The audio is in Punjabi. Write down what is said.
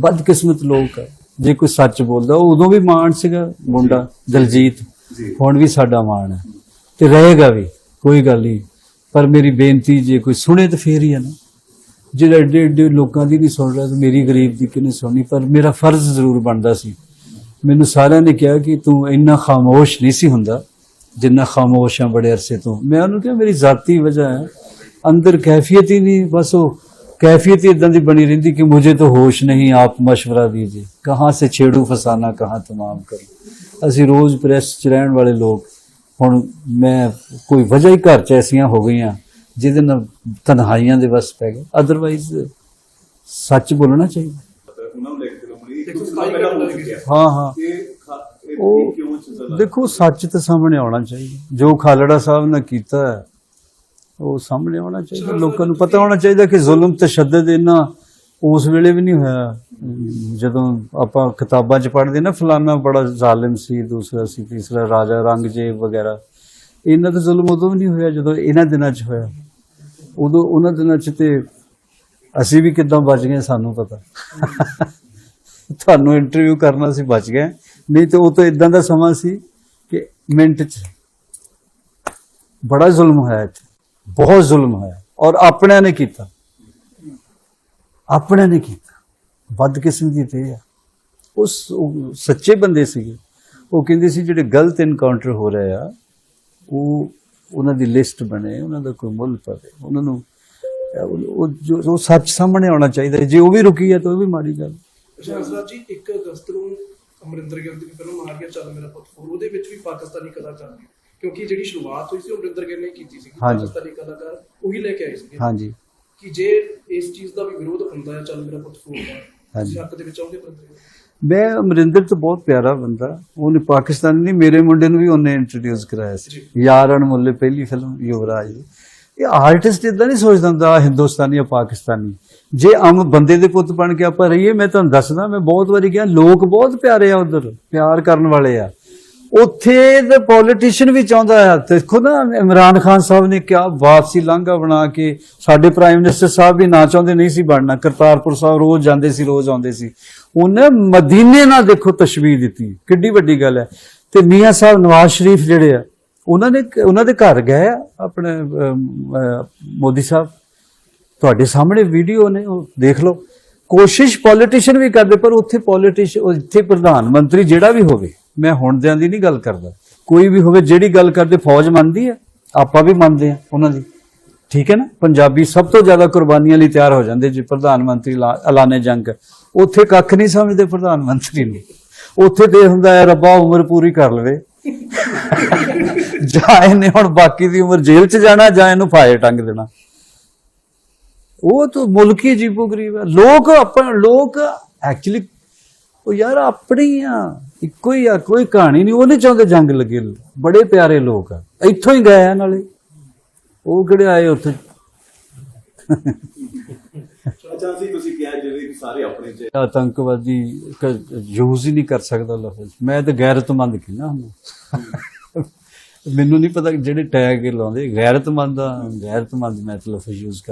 ਬਦਕਿਸਮਤ ਲੋਕ ਆ। ਜੇ ਕੋਈ ਸੱਚ ਬੋਲਦਾ ਉਦੋਂ ਵੀ ਮਾਣ ਸੀਗਾ ਮੁੰਡਾ ਦਲਜੀਤ। ਹੁਣ ਵੀ ਸਾਡਾ ਮਾਣ ਹੈ ਤੇ ਰਹੇਗਾ ਵੀ ਕੋਈ ਗੱਲ ਨਹੀਂ। ਪਰ ਮੇਰੀ ਬੇਨਤੀ ਜੇ ਕੋਈ ਸੁਣੇ ਤਾਂ ਫੇਰ ਹੀ ਹੈ ਨਾ। ਜਿਹੜਾ ਏਡੇ ਏਡੇ ਲੋਕਾਂ ਦੀ ਨਹੀਂ ਸੁਣ ਰਿਹਾ ਤੇ ਮੇਰੀ ਗਰੀਬ ਦੀ ਕਿਹਨੇ ਸੁਣਨੀ ਪਰ ਮੇਰਾ ਫਰਜ਼ ਜ਼ਰੂਰ ਬਣਦਾ ਸੀ। ਮੈਨੂੰ ਸਾਰਿਆਂ ਨੇ ਕਿਹਾ ਕਿ ਤੂੰ ਇੰਨਾ ਖਾਮੋਸ਼ ਨਹੀਂ ਸੀ ਹੁੰਦਾ ਜਿੰਨਾ ਖਾਮੋਸ਼ ਆ ਬੜੇ ਅਰਸੇ ਤੋਂ। ਮੈਂ ਉਹਨੂੰ ਕਿਹਾ ਮੇਰੀ ਜ਼ਾਤੀ ਵਜ੍ਹਾ ਹੈ। ਅੰਦਰ ਕੈਫੀਅਤ ਹੀ ਨਹੀਂ ਬਸ ਉਹ कैफियत ही इदां दी बनी रहती कि मुझे तो होश नहीं आप मशवरा दीजिए कहाँ से छेड़ू फसाना कहाँ तमाम करूं ਅਸੀਂ ਰੋਜ਼ ਪ੍ਰੈਸ ਚ ਰਹਿਣ ਵਾਲੇ ਲੋਕ ਹੁਣ ਮੈਂ ਕੋਈ ਵਜ੍ਹਾ ਹੀ ਘਰ ਚ ਐਸੀਆਂ ਹੋ ਗਈਆਂ ਜਿਹਦੇ ਨਾਲ ਤਨਹਾਈਆਂ ਦੇ ਵਸ ਪੈ ਗਏ ਅਦਰਵਾਈਜ਼ ਸੱਚ ਬੋਲਣਾ ਚਾਹੀਦਾ ਉਹਨਾਂ ਨੂੰ ਲੈ ਕੇ ਚਲੋ ਮਣੀ ਇੱਕ ਸਾਲ ਪਹਿਲਾਂ ਹੋ ਚੁੱਕਿਆ ਹਾਂ ਹਾਂ ਇਹ ਖਾ- ਇਹ ਉਹ ਕਿਉਂ ਚੱਲਦਾ ਦੇਖੋ ਸੱਚ ਤਾਂ ਸਾਹਮਣੇ ਆਉਣਾ ਚਾਹੀਦਾ ਜੋ ਖਾਲੜਾ ਸਾਹਿਬ ਨੇ ਕੀਤਾ ਹੈ, ਉਹ ਸਾਹਮਣੇ ਆਉਣਾ ਚਾਹੀਦਾ ਲੋਕਾਂ ਨੂੰ ਪਤਾ ਹੋਣਾ ਚਾਹੀਦਾ ਕਿ ਜ਼ੁਲਮ ਤਸ਼ੱਦਦ ਇਹਨਾਂ ਉਸ ਵੇਲੇ ਵੀ ਨਹੀਂ ਹੋਇਆ। ਜਦੋਂ ਆਪਾਂ ਕਿਤਾਬਾਂ 'ਚ ਪੜ੍ਹਦੇ ਨਾ ਫਲਾਨਾ ਬੜਾ ਜ਼ਾਲਿਮ ਸੀ ਦੂਸਰਾ ਸੀ ਤੀਸਰਾ ਰਾਜਾ ਰੰਗਜੇਬ ਵਗੈਰਾ। ਇਹਨਾਂ ਦਾ ਜ਼ੁਲਮ ਉਦੋਂ ਵੀ ਨਹੀਂ ਹੋਇਆ ਜਦੋਂ ਇਹਨਾਂ ਦਿਨਾਂ 'ਚ ਹੋਇਆ। ਉਦੋਂ ਉਹਨਾਂ ਦਿਨਾਂ 'ਚ ਤੇ ਅਸੀਂ ਵੀ ਕਿੱਦਾਂ ਬਚ ਗਏ ਸਾਨੂੰ ਪਤਾ। ਤੁਹਾਨੂੰ ਇੰਟਰਵਿਊ ਕਰਨਾ ਸੀ ਬਚ ਗਏ। ਨਹੀਂ ਤੇ ਉਹ ਤਾਂ ਇਦਾਂ ਦਾ ਸਮਾਂ ਸੀ ਕਿ ਮਿੰਟ 'ਚ ਬੜਾ ਜ਼ੁਲਮ ਹੋਇਆ ਇੱਥੇ। ਬਹੁਤ ਜ਼ੁਲਮ ਹੋਇਆ। ਔਰ ਆਪਣਿਆਂ ਨੇ ਕੀਤਾ। ਆਪਣਿਆਂ ਨੇ ਕੀਤਾ। ਬਦਕਿਸਮਤੀ ਤੇ ਆ। ਉਸ ਸੱਚੇ ਬੰਦੇ ਸੀਗੇ। ਉਹ ਕਹਿੰਦੇ ਸੀ, ਜਿਹੜੇ ਗਲਤ ਇਨਕਾਊਂਟਰ ਹੋ ਰਹੇ ਆ, ਉਹ ਉਹਨਾਂ ਦੀ ਲਿਸਟ ਬਣੇ, ਉਹਨਾਂ ਦਾ ਕੋਈ ਮੁੱਲ ਪਵੇ। ਉਹਨਾਂ ਨੂੰ, ਉਹ ਜੋ, ਉਹ ਸੱਚ ਸਾਹਮਣੇ ਆਉਣਾ ਚਾਹੀਦਾ ਜੇ ਉਹ ਵੀ ਰੁਕੀ ਹੈ ਤਾਂ ਉਹ ਵੀ ਮਾੜੀ ਗੱਲ। ਸ਼ਾਹਜ਼ਾਦ ਜੀ 1 ਅਗਸਤ ਨੂੰ ਅਮਰਿੰਦਰ ਗਿੱਲ ਦੀ ਫਿਲਮ ਆ ਰਹੀ ਚੱਲ ਮੇਰਾ ਪੁੱਤ ਫੋਰ ਉਹਦੇ ਵਿੱਚ ਵੀ ਪਾਕਿਸਤਾਨੀ ਕਲਾਕਾਰ ਨੇ। ਕਿਉਂਕਿ ਜਿਹੜੀ ਸ਼ੁਰੂਆਤ ਹੋਈ ਸੀ ਉਹ ਅਮਰਿੰਦਰ ਗਿੱਲ ਨੇ ਕੀਤੀ ਸੀ ਹਾਂਜੀ। ਪਾਕਿਸਤਾਨੀ ਕਲਾਕਾਰ ਉਹੀ ਲੈ ਕੇ ਆਏ ਸੀਗੇ। ਹਾਂਜੀ। ਕਿ ਜੇ ਇਸ ਚੀਜ਼ ਦਾ ਵੀ ਵਿਰੋਧ ਹੁੰਦਾ ਹੈ ਚੱਲ ਮੇਰਾ ਪੁੱਤ ਫੋਰ ਦਾ ਹਾਂਜੀ। ਹੱਕ ਦੇ ਵਿੱਚ ਅਮਰਿੰਦਰ ਗਿੱਲ ਮੈਂ ਅਮਰਿੰਦਰ ਤੋਂ ਬਹੁਤ ਪਿਆਰਾ ਬੰਦਾ ਉਹਨੇ ਪਾਕਿਸਤਾਨੀ ਨਹੀਂ ਮੇਰੇ ਮੁੰਡੇ ਨੂੰ ਵੀ ਉਹਨੇ ਇੰਟਰੋਡਿਊਸ ਕਰਾਇਆ ਸੀ। ਯਾਰ ਅਣਮੁੱਲੇ ਪਹਿਲੀ ਫਿਲਮ ਯੁਵਰਾਜ ਦੀ। ਇਹ ਆਰਟਿਸਟ ਇਦਾਂ ਨਹੀਂ ਸੋਚਦਾ ਹੁੰਦਾ ਹਿੰਦੁਸਤਾਨੀ ਜਾਂ ਪਾਕਿਸਤਾਨੀ। ਜੇ ਆਮ ਬੰਦੇ ਦੇ ਪੁੱਤ ਬਣ ਕੇ ਆਪਾਂ ਰਹੀਏ ਮੈਂ ਤੁਹਾਨੂੰ ਦੱਸਦਾ ਮੈਂ ਬਹੁਤ ਵਾਰੀ ਕਿਹਾ ਲੋਕ ਬਹੁਤ ਪਿਆਰੇ ਆ ਉਧਰ ਪਿਆਰ ਕਰਨ ਵਾਲੇ ਆ। ਉੱਥੇ ਦੇ ਪੋਲੀਟੀਸ਼ੀਅਨ ਵੀ ਚਾਹੁੰਦਾ ਆ ਦੇਖੋ ਨਾ, ਇਮਰਾਨ ਖਾਨ ਸਾਹਿਬ ਨੇ ਕਿਹਾ, ਵਾਪਸੀ ਲਾਂਘਾ ਬਣਾ ਕੇ ਸਾਡੇ ਪ੍ਰਾਈਮ ਮਿਨਿਸਟਰ ਸਾਹਿਬ ਵੀ ਨਾ ਚਾਹੁੰਦੇ, ਨਹੀਂ ਸੀ ਬਣਨਾ। ਕਰਤਾਰਪੁਰ ਸਾਹਿਬ ਰੋਜ਼ ਜਾਂਦੇ ਸੀ, ਰੋਜ਼ ਆਉਂਦੇ ਸੀ। ਉਹਨੇ ਮਦੀਨੇ ਨਾਲ ਦੇਖੋ ਤਸ਼ਬੀਹ ਦਿੱਤੀ। ਕਿੱਡੀ ਵੱਡੀ ਗੱਲ ਹੈ। ਤੇ ਮੀਆਂ ਸਾਹਿਬ ਨਵਾਜ਼ ਸ਼ਰੀਫ ਜਿਹੜੇ ਆ, ਉਹਨਾਂ ਨੇ ਉਹਨਾਂ ਦੇ ਘਰ ਗਏ ਆ ਆਪਣੇ ਮੋਦੀ ਸਾਹਿਬ। ਤੁਹਾਡੇ ਸਾਹਮਣੇ ਵੀਡੀਓ ਨੇ, ਉਹ ਦੇਖ ਲਓ। ਕੋਸ਼ਿਸ਼ ਪੋਲੀਟੀਸ਼ੀਅਨ ਵੀ ਕਰਦੇ, ਪਰ ਉੱਥੇ ਪੋਲੀਟੀਸ਼ੀਅਨ ਉੱਥੇ ਪ੍ਰਧਾਨ ਮੰਤਰੀ ਜਿਹੜਾ ਵੀ ਹੋਵੇ ਮੈਂ ਹੁਣ ਦਿਆਂ ਦੀ ਨਹੀਂ ਗੱਲ ਕਰਦਾ। ਕੋਈ ਵੀ ਹੋਵੇ, ਜਿਹੜੀ ਗੱਲ ਕਰਦੇ, ਫੌਜ ਮੰਨਦੀ ਹੈ, ਆਪਾਂ ਵੀ ਮੰਨਦੇ ਆ ਉਹਨਾਂ ਦੀ। ਠੀਕ ਹੈ ਨਾ? ਪੰਜਾਬੀ ਸਭ ਤੋਂ ਜ਼ਿਆਦਾ ਕੁਰਬਾਨੀਆਂ ਲਈ ਤਿਆਰ ਹੋ ਜਾਂਦੇ ਜੀ, ਪ੍ਰਧਾਨ ਮੰਤਰੀ ਐਲਾਨੇ ਜੰਗ। ਉੱਥੇ ਕੱਖ ਨਹੀਂ ਸਮਝਦੇ ਪ੍ਰਧਾਨ ਮੰਤਰੀ ਨੂੰ। ਉੱਥੇ ਤੇ ਹੁੰਦਾ ਹੈ, ਰੱਬਾ ਉਮਰ ਪੂਰੀ ਕਰ ਲਵੇ। ਜਾਂ ਇਹਨੇ ਹੁਣ ਬਾਕੀ ਦੀ ਉਮਰ ਜੇਲ੍ਹ 'ਚ ਜਾਣਾ, ਜਾਂ ਇਹਨੂੰ ਫਾਇਰ ਟੰਗ ਦੇਣਾ। ਉਹ ਤਾਂ ਮੁਲਕੀ ਜੀਬੋ ਗਰੀਬ ਹੈ। ਲੋਕ ਆਪਾਂ ਲੋਕ ਐਕਚੁਅਲੀ ਉਹ ਯਾਰ ਆਪਣੀ ਆ। ਇੱਕੋ ਹੀ ਆ ਕੋਈ ਕਹਾਣੀ ਨਹੀਂ ਉਹ ਨਹੀਂ ਚਾਹੁੰਦੇ ਜੰਗ ਲੱਗੇ ਬੜੇ ਪਿਆਰੇ ਲੋਕ ਆ। ਇੱਥੋਂ ਹੀ ਗਏ ਆ ਨਾਲੇ। ਉਹ ਕਿਹੜੇ ਆਏ ਉੱਥੇ? ਅੱਛਾ ਸੀ ਤੁਸੀਂ ਕਿਹਾ ਜਿਹੜੇ ਕਿ ਸਾਰੇ ਆਪਣੇ ਚ ਆਤੰਕਵਾਦੀ ਯੂਜ਼ ਹੀ ਨਹੀਂ ਕਰ ਸਕਦਾ ਲਫ਼ਜ਼ ਮੈਂ ਤਾਂ ਗੈਰਤਮੰਦ ਕਹਿੰਦਾ ਹਾਂ ਮੈਨੂੰ ਨਹੀਂ ਪਤਾ ਜਿਹੜੇ ਟੈਗ ਲਾਉਂਦੇ। ਗੈਰਤਮੰਦ ਆ ਗੈਰਤਮੰਦ ਮੈਂ ਤਾਂ ਲਫ਼ਜ਼ ਯੂਜ਼ ਕਰ